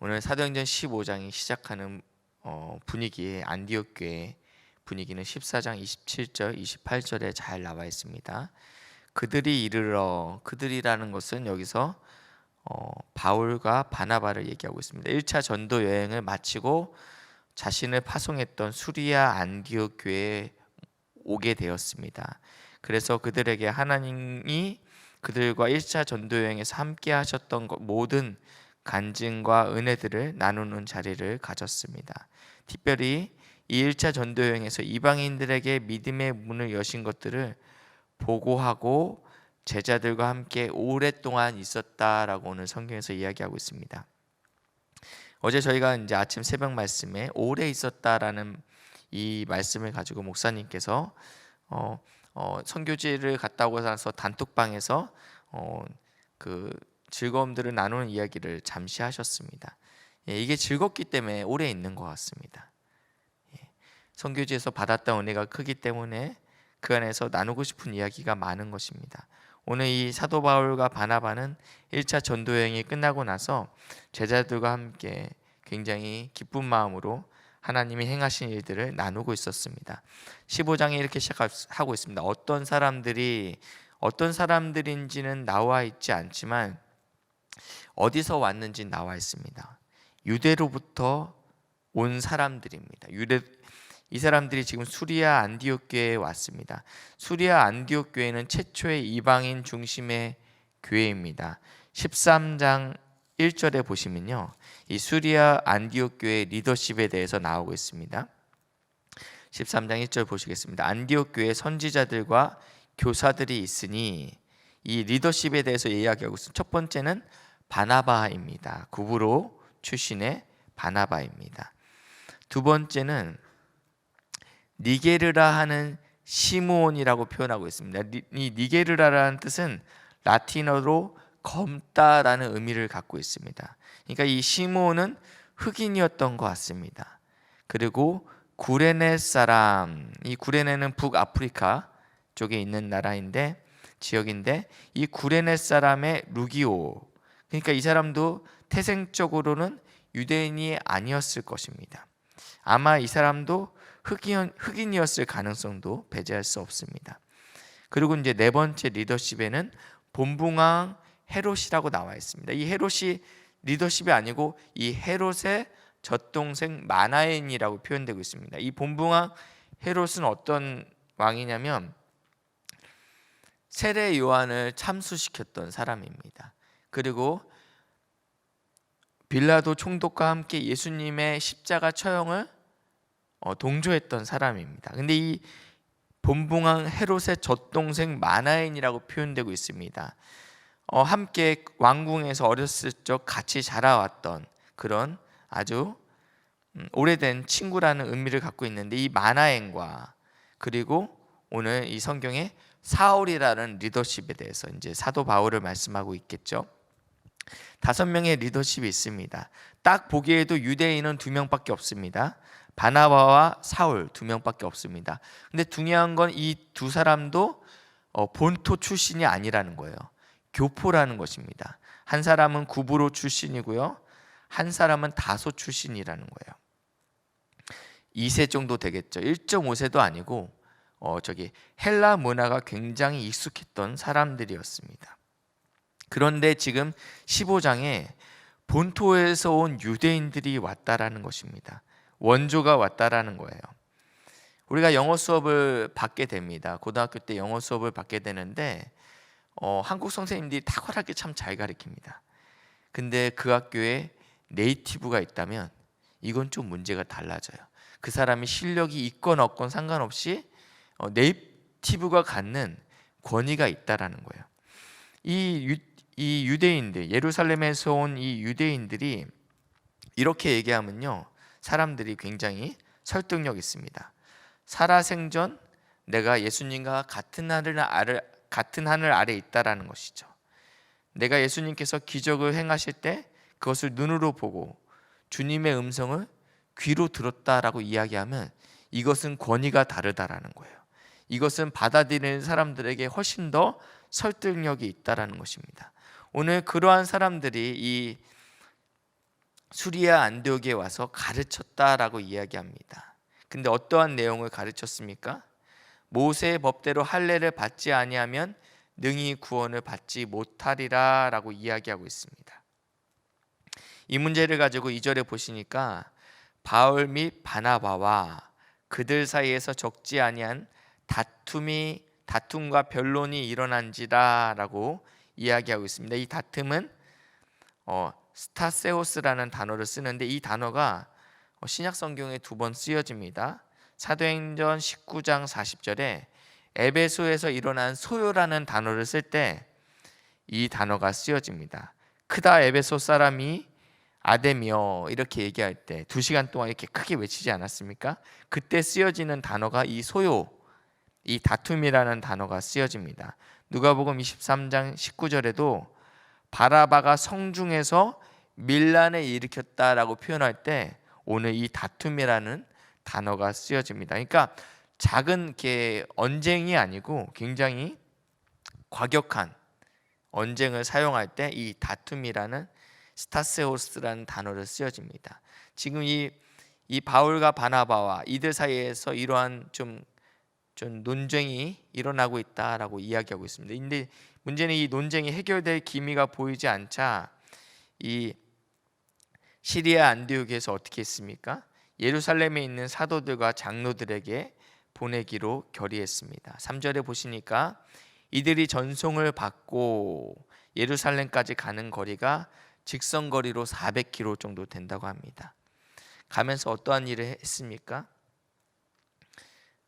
오늘 사도행전 15장이 시작하는 어, 분위기의 안디옥 교회 분위기는 14장 27절, 28절에 잘 나와 있습니다. 그들이 이르러 그들이라는 것은 여기서 어, 바울과 바나바를 얘기하고 있습니다. 1차 전도 여행을 마치고 자신을 파송했던 수리아 안디옥 교회에 오게 되었습니다. 그래서 그들에게 하나님이 그들과 1차 전도 여행에서 함께 하셨던 것, 모든 간증과 은혜들을 나누는 자리를 가졌습니다. 특별히 이 1차 전도 여행에서 이방인들에게 믿음의 문을 여신 것들을 보고하고 제자들과 함께 오랫동안 있었다라고 오늘 성경에서 이야기하고 있습니다. 어제 저희가 이제 아침 새벽 말씀에 오래 있었다라는 이 말씀을 가지고 목사님께서 어, 어, 선교지를 갔다 오고 나서 단톡방에서 어, 그 즐거움들을 나누는 이야기를 잠시 하셨습니다. 예, 이게 즐겁기 때문에 오래 있는 것 같습니다. 예, 선교지에서 받았던 은혜가 크기 때문에 그 안에서 나누고 싶은 이야기가 많은 것입니다. 오늘 이 사도 바울과 바나바는 1차 전도 여행이 끝나고 나서 제자들과 함께 굉장히 기쁜 마음으로 하나님이 행하신 일들을 나누고 있었습니다. 15장에 이렇게 시작하고 있습니다. 어떤 사람들이 어떤 사람들인지는 나와 있지 않지만 어디서 왔는지 나와 있습니다. 유대로부터 온 사람들입니다. 유대 이 사람들이 지금 수리아 안디옥 교회에 왔습니다. 수리아 안디옥 교회는 최초의 이방인 중심의 교회입니다. 13장 1절에 보시면요. 이 수리아 안디옥 교회 리더십에 대해서 나오고 있습니다. 13장 1절 보시겠습니다. 안디옥 교회 선지자들과 교사들이 있으니 이 리더십에 대해서 이야기하고 있습니다. 첫 번째는 바나바입니다. 구브로 출신의 바나바입니다. 두 번째는 니게르라 하는 시므온이라고 표현하고 있습니다. 이 니게르라라는 뜻은 라틴어로 검다라는 의미를 갖고 있습니다. 그러니까 이 시므온은 흑인이었던 것 같습니다. 그리고 구레네 사람, 이 구레네는 북아프리카 쪽에 있는 나라인데 지역인데 이 구레네 사람의 루기오, 그러니까 이 사람도 태생적으로는 유대인이 아니었을 것입니다. 아마 이 사람도 흑인, 흑인이었을 가능성도 배제할 수 없습니다. 그리고 이제 네 번째 리더십에는 본붕왕 헤롯이라고 나와 있습니다. 이 헤롯이 리더십이 아니고 이 헤롯의 젖동생 마나엔이라고 표현되고 있습니다. 이 본붕왕 헤롯은 어떤 왕이냐면 세례 요한을 참수시켰던 사람입니다. 그리고 빌라도 총독과 함께 예수님의 십자가 처형을 어, 동조했던 사람입니다. 근데 이 본붕왕 헤롯의 젖동생 마나엔이라고 표현되고 있습니다. 어, 함께 왕궁에서 어렸을 적 같이 자라왔던 그런 아주 음, 오래된 친구라는 의미를 갖고 있는데 이 마나엔과 그리고 오늘 이 성경에 사울이라는 리더십에 대해서 이제 사도 바울을 말씀하고 있겠죠. 다섯 명의 리더십이 있습니다. 딱 보기에도 유대인은 두 명밖에 없습니다. 바나바와 사울 두 명밖에 없습니다. 근데 중요한 건 이 두 사람도 어, 본토 출신이 아니라는 거예요. 교포라는 것입니다. 한 사람은 구브로 출신이고요. 한 사람은 다소 출신이라는 거예요. 2세 정도 되겠죠. 1.5세도 아니고 어, 저기 헬라 문화가 굉장히 익숙했던 사람들이었습니다. 그런데 지금 15장에 본토에서 온 유대인들이 왔다라는 것입니다. 원조가 왔다라는 거예요. 우리가 영어 수업을 받게 됩니다. 고등학교 때 영어 수업을 받게 되는데 어, 한국 선생님들이 탁월하게 참 잘 가르칩니다. 근데 그 학교에 네이티브가 있다면 이건 좀 문제가 달라져요. 그 사람이 실력이 있건 없건 상관없이 어, 네이티브가 갖는 권위가 있다라는 거예요. 이, 유, 이 유대인들 예루살렘에서 온 이 유대인들이 이렇게 얘기하면요 사람들이 굉장히 설득력 있습니다. 살아생전 내가 예수님과 같은 하늘 아래 같은 하늘 아래 있다라는 것이죠. 내가 예수님께서 기적을 행하실 때 그것을 눈으로 보고 주님의 음성을 귀로 들었다라고 이야기하면 이것은 권위가 다르다라는 거예요. 이것은 받아들이는 사람들에게 훨씬 더 설득력이 있다라는 것입니다. 오늘 그러한 사람들이 이 수리아 안디옥에 와서 가르쳤다라고 이야기합니다. 근데 어떠한 내용을 가르쳤습니까? 모세의 법대로 할례를 받지 아니하면 능히 구원을 받지 못하리라라고 이야기하고 있습니다. 이 문제를 가지고 2절에 보시니까 바울 및 바나바와 그들 사이에서 적지 아니한 다툼이 다툼과 변론이 일어난지라라고 이야기하고 있습니다. 이 다툼은 어, 스타세오스라는 단어를 쓰는데 이 단어가 어, 신약 성경에 두 번 쓰여집니다. 사도행전 19장 40절에 에베소에서 일어난 소요라는 단어를 쓸 때 이 단어가 쓰여집니다. 크다 에베소 사람이 아데미어 이렇게 얘기할 때 두 시간 동안 이렇게 크게 외치지 않았습니까? 그때 쓰여지는 단어가 이 소요, 이 다툼이라는 단어가 쓰여집니다. 누가복음 23장 19절에도 바라바가 성중에서 밀란을 일으켰다라고 표현할 때 오늘 이 다툼이라는 단어가 쓰여집니다. 그러니까 작은 게 언쟁이 아니고 굉장히 과격한 언쟁을 사용할 때 이 다툼이라는 스타세오스라는 단어를 쓰여집니다. 지금 이, 이 바울과 바나바와 이들 사이에서 이러한 좀, 좀 논쟁이 일어나고 있다라고 이야기하고 있습니다. 근데 문제는 이 논쟁이 해결될 기미가 보이지 않자 이 시리아 안디옥에서 어떻게 했습니까? 예루살렘에 있는 사도들과 장로들에게 보내기로 결의했습니다. 3절에 보시니까 이들이 전송을 받고 예루살렘까지 가는 거리가 직선 거리로 400km 정도 된다고 합니다. 가면서 어떠한 일을 했습니까?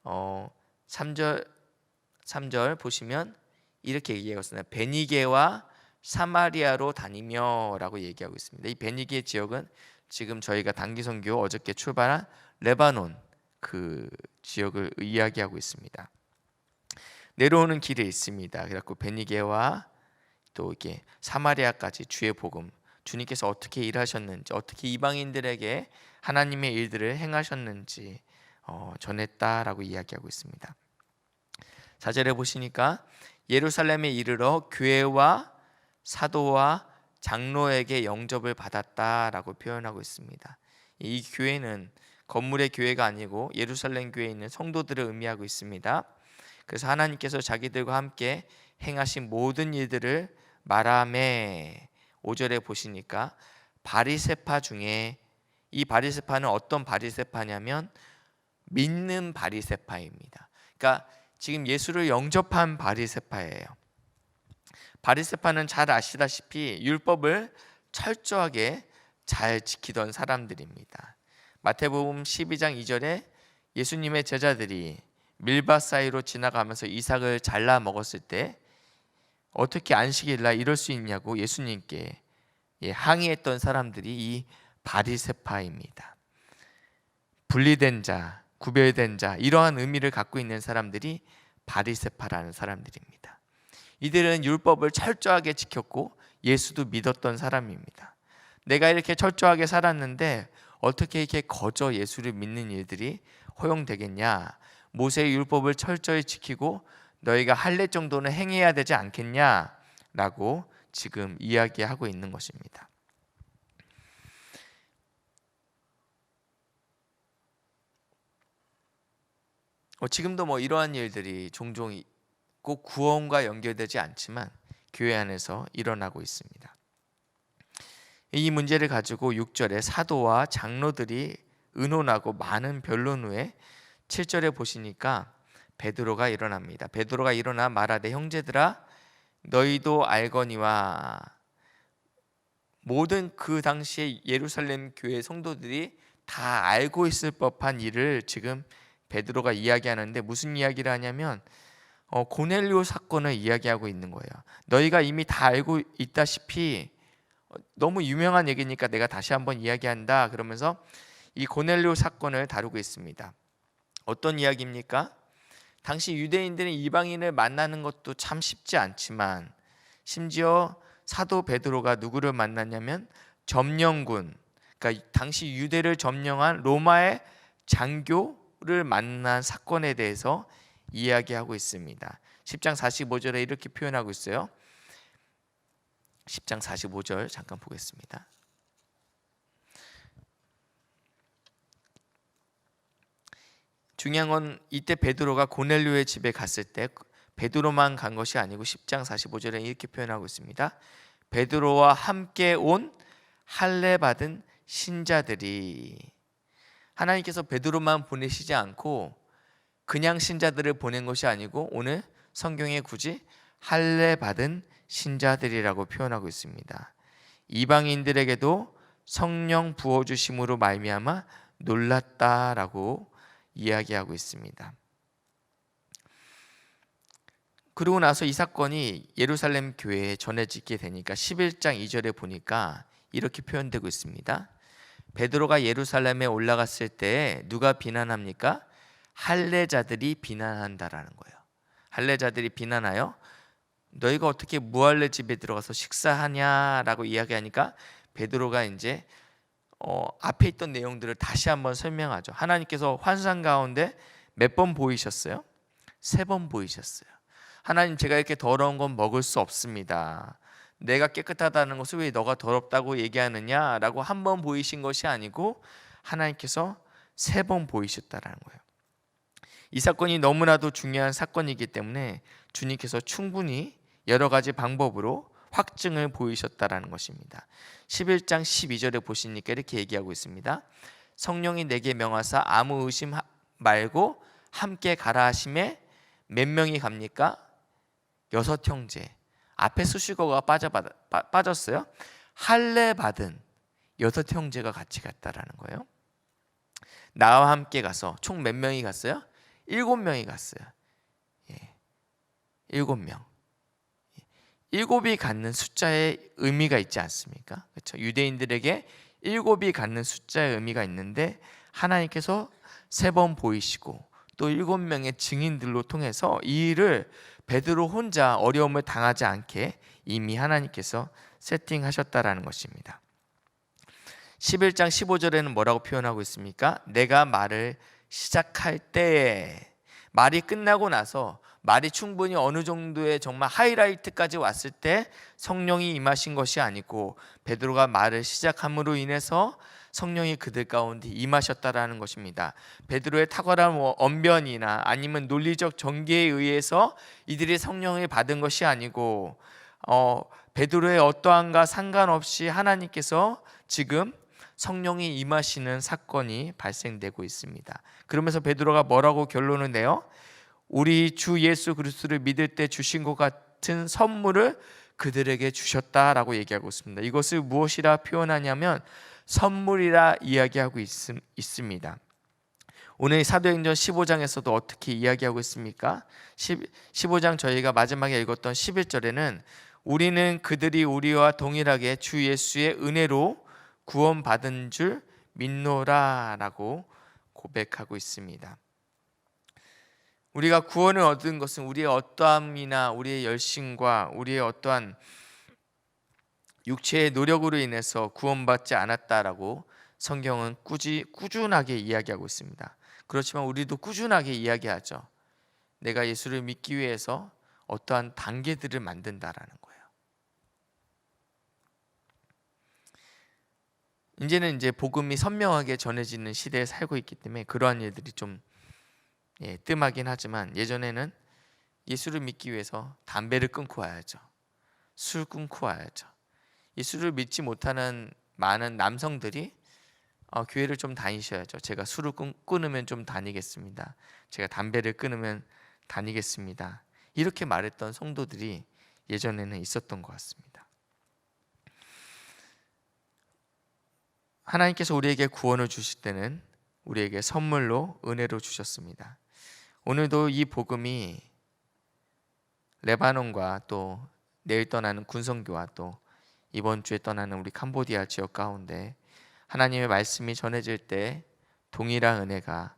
어, 3절 3절 보시면 이렇게 얘기하고 있습니다. 베니게와 사마리아로 다니며라고 얘기하고 있습니다. 이 베니게 지역은 지금 저희가 단기 선교 어저께 출발한 레바논 그 지역을 이야기하고 있습니다. 내려오는 길에 있습니다. 그래갖고 베니게와 또 이게 사마리아까지 주의 복음 주님께서 어떻게 일하셨는지 어떻게 이방인들에게 하나님의 일들을 행하셨는지 어, 전했다라고 이야기하고 있습니다. 4절에 보시니까 예루살렘에 이르러 교회와 사도와 장로에게 영접을 받았다라고 표현하고 있습니다. 이 교회는 건물의 교회가 아니고 예루살렘 교회에 있는 성도들을 의미하고 있습니다. 그래서 하나님께서 자기들과 함께 행하신 모든 일들을 말함에 5절에 보시니까 바리세파 중에 이 바리세파는 어떤 바리세파냐면 믿는 바리세파입니다. 그러니까 지금 예수를 영접한 바리세파예요. 바리세파는 잘 아시다시피 율법을 철저하게 잘 지키던 사람들입니다. 마태복음 12장 2절에 예수님의 제자들이 밀밭 사이로 지나가면서 이삭을 잘라 먹었을 때 어떻게 안식일날 이럴 수 있냐고 예수님께 예, 항의했던 사람들이 이 바리세파입니다. 분리된 자, 구별된 자 이러한 의미를 갖고 있는 사람들이 바리세파라는 사람들입니다. 이들은 율법을 철저하게 지켰고 예수도 믿었던 사람입니다. 내가 이렇게 철저하게 살았는데 어떻게 이렇게 거저 예수를 믿는 일들이 허용되겠냐? 모세의 율법을 철저히 지키고 너희가 할례 정도는 행해야 되지 않겠냐 라고 지금 이야기하고 있는 것입니다. 지금도 뭐 이러한 일들이 종종 꼭 구원과 연결되지 않지만 교회 안에서 일어나고 있습니다. 이 문제를 가지고 6절에 사도와 장로들이 의논하고 많은 변론 후에 7절에 보시니까 베드로가 일어납니다. 베드로가 일어나 말하되 형제들아 너희도 알거니와 모든 그 당시에 예루살렘 교회 성도들이 다 알고 있을 법한 일을 지금 베드로가 이야기하는데 무슨 이야기를 하냐면 어, 고넬료 사건을 이야기하고 있는 거예요. 너희가 이미 다 알고 있다시피 어, 너무 유명한 얘기니까 내가 다시 한번 이야기한다. 그러면서 이 고넬료 사건을 다루고 있습니다. 어떤 이야기입니까? 당시 유대인들은 이방인을 만나는 것도 참 쉽지 않지만 심지어 사도 베드로가 누구를 만났냐면 점령군 그러니까 당시 유대를 점령한 로마의 장교 를 만난 사건에 대해서 이야기하고 있습니다. 10장 45절에 이렇게 표현하고 있어요. 10장 45절 잠깐 보겠습니다. 중요한 건 이때 베드로가 고넬료의 집에 갔을 때 베드로만 간 것이 아니고 10장 45절에 이렇게 표현하고 있습니다. 베드로와 함께 온 할례 받은 신자들이 하나님께서 베드로만 보내시지 않고 그냥 신자들을 보낸 것이 아니고 오늘 성경에 굳이 할례 받은 신자들이라고 표현하고 있습니다. 이방인들에게도 성령 부어 주심으로 말미암아 놀랐다라고 이야기하고 있습니다. 그러고 나서 이 사건이 예루살렘 교회에 전해지게 되니까 11장 2절에 보니까 이렇게 표현되고 있습니다. 베드로가 예루살렘에 올라갔을 때 누가 비난합니까? 할례자들이 비난한다라는 거예요. 할례자들이 비난하여 너희가 어떻게 무할례 집에 들어가서 식사하냐라고 이야기하니까 베드로가 이제 어, 앞에 있던 내용들을 다시 한번 설명하죠. 하나님께서 환상 가운데 몇 번 보이셨어요? 세 번 보이셨어요. 하나님 제가 이렇게 더러운 건 먹을 수 없습니다. 내가 깨끗하다는 것을 왜 너가 더럽다고 얘기하느냐라고 한 번 보이신 것이 아니고 하나님께서 세 번 보이셨다라는 거예요. 이 사건이 너무나도 중요한 사건이기 때문에 주님께서 충분히 여러 가지 방법으로 확증을 보이셨다라는 것입니다. 11장 12절에 보시니까 이렇게 얘기하고 있습니다. 성령이 내게 명하사 아무 의심 말고 함께 가라 하심에 몇 명이 갑니까? 여섯 형제. 앞에 수식어가 빠져 빠졌어요. 할례 받은 여섯 형제가 같이 갔다라는 거예요. 나와 함께 가서 총 몇 명이 갔어요? 일곱 명이 갔어요. 예. 일곱 명. 일곱이 갖는 숫자의 의미가 있지 않습니까? 그렇죠? 유대인들에게 일곱이 갖는 숫자의 의미가 있는데 하나님께서 세 번 보이시고 또 일곱 명의 증인들로 통해서 이 일을 베드로 혼자 어려움을 당하지 않게 이미 하나님께서 세팅하셨다라는 것입니다. 11장 15절에는 뭐라고 표현하고 있습니까? 내가 말을 시작할 때에 말이 끝나고 나서 말이 충분히 어느 정도의 정말 하이라이트까지 왔을 때 성령이 임하신 것이 아니고 베드로가 말을 시작함으로 인해서 성령이 그들 가운데 임하셨다라는 것입니다. 베드로의 탁월한 뭐 언변이나 아니면 논리적 전개에 의해서 이들이 성령을 받은 것이 아니고 어, 베드로의 어떠한가 상관없이 하나님께서 지금 성령이 임하시는 사건이 발생되고 있습니다. 그러면서 베드로가 뭐라고 결론을 내요? 우리 주 예수 그리스도를 믿을 때 주신 것 같은 선물을 그들에게 주셨다라고 얘기하고 있습니다. 이것을 무엇이라 표현하냐면 선물이라 이야기하고 있, 습니다 오늘 사도행전 15장에서도 어떻게 이야기하고 있습니까? 15장 저희가 마지막에 읽었던 11절에는 우리는 그들이 우리와 동일하게 주 예수의 은혜로 구원받은 줄 믿노라라고 고백하고 있습니다. 우리가 구원을 얻은 것은 우리의 어떠함이나 우리의 열심과 우리의 어떠한 육체의 노력으로 인해서 구원받지 않았다라고 성경은 꾸지, 꾸준하게 이야기하고 있습니다. 그렇지만 우리도 꾸준하게 이야기하죠. 내가 예수를 믿기 위해서 어떠한 단계들을 만든다라는 거예요. 이제는 이제 복음이 선명하게 전해지는 시대에 살고 있기 때문에 그러한 일들이 좀 예, 뜸하긴 하지만 예전에는 예수를 믿기 위해서 담배를 끊고 와야죠. 술 끊고 와야죠. 예수를 믿지 못하는 많은 남성들이 어, 교회를 좀 다니셔야죠. 제가 술을 끊, 끊으면 좀 다니겠습니다. 제가 담배를 끊으면 다니겠습니다. 이렇게 말했던 성도들이 예전에는 있었던 것 같습니다. 하나님께서 우리에게 구원을 주실 때는 우리에게 선물로 은혜로 주셨습니다. 오늘도 이 복음이 레바논과 또 내일 떠나는 군성교와 또 이번 주에 떠나는 우리 캄보디아 지역 가운데 하나님의 말씀이 전해질 때 동일한 은혜가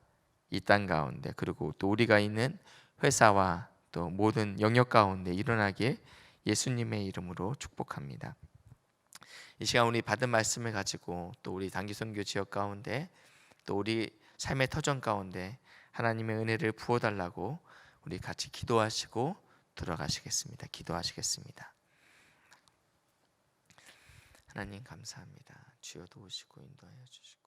이 땅 가운데 그리고 또 우리가 있는 회사와 또 모든 영역 가운데 일어나길 예수님의 이름으로 축복합니다. 이 시간 우리 받은 말씀을 가지고 또 우리 단기 선교 지역 가운데 또 우리 삶의 터전 가운데 하나님의 은혜를 부어 달라고 우리 같이 기도하시고 들어가시겠습니다. 기도하시겠습니다. 하나님 감사합니다. 주여 도우시고 인도하여 주시고